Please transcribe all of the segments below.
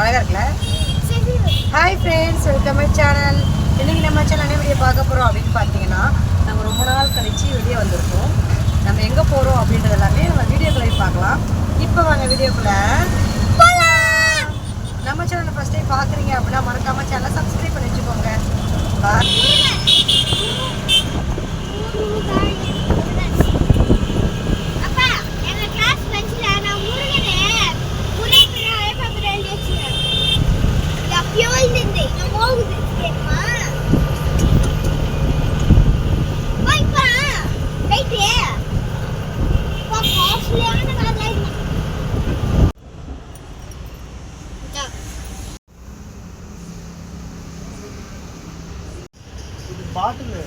அழகாக இருக்குல்ல? Hi friends welcome my channel இன்றைக்கி நம்ம சேனல் என்ன வீடியோ பார்க்க போகிறோம் அப்படின்னு பார்த்தீங்கன்னா நாங்கள் ரொம்ப நாள் கழிச்சு வெளியே வந்திருக்கோம். நம்ம எங்கே போகிறோம் அப்படின்றது எல்லாமே நம்ம வீடியோக்குள்ளே பார்க்கலாம். இப்போ வாங்க வீடியோக்குள்ள. நம்ம சேனலை ஃபஸ்ட் டைம் பார்க்குறீங்க அப்படின்னா மறக்காமல் சேனலை சப்ஸ்கிரைப் பண்ணி இப்போ காஸ்ட்லியான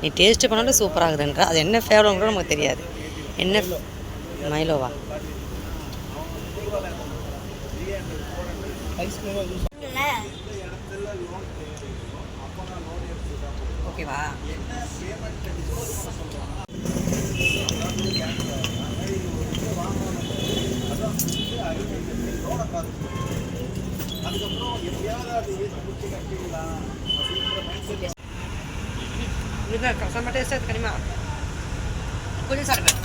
நீ டேஸ்ட் பண்ணாலும் சூப்பராக இருக்குதுன்ற அது என்ன ஃபேவரட் கூட நமக்கு தெரியாது. என்ன மைலோவா ஓகேவா இது செம்ம டேஸ்ட்டாக இருக்கு கனிமா கொஞ்சம் சாப்பிடுவேன்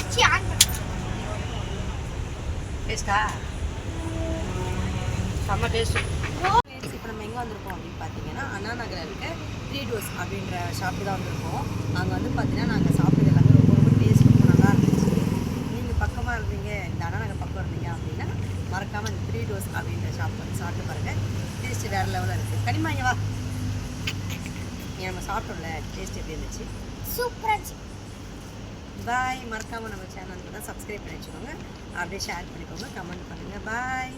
டேஸ்ட்டா செம்ம டேஸ்ட்டு இப்போ நம்ம எங்கே வந்திருக்கோம் அப்படின்னு பார்த்தீங்கன்னா அண்ணா நகரில் இருக்க த்ரீ டோஸ் அப்படின்ற ஷாப்பு தான் வந்திருக்கோம். அங்கே வந்து பார்த்தீங்கன்னா நாங்கள் சாப்பிட்டது எல்லாமே ரொம்ப ரொம்ப டேஸ்ட் ரொம்ப நல்லா இருந்துச்சு நீங்கள் பக்கமாக இருந்தீங்க இந்த அண்ணா நகர் பக்கம் இருந்தீங்க அப்படின்னா மறக்காமல் இந்த த்ரீ டோஸ் அப்படின்ற ஷாப் வந்து சாப்பிட்டு பாருங்கள் டேஸ்ட்டு வேறு லெவலில் இருக்குது கனிமா இங்கே வா. நம்ம சாப்பிட்டோம்ல டேஸ்ட் எப்படி இருந்துச்சு? சூப்பரா இருந்துச்சு. பாய் மறக்காமல் நம்ம சேனலுக்கு தான் சப்ஸ்கிரைப் பண்ணி வச்சுக்கோங்க. அப்படியே ஷேர் பண்ணிக்கோங்க. கமெண்ட் பண்ணுங்கள் பாய்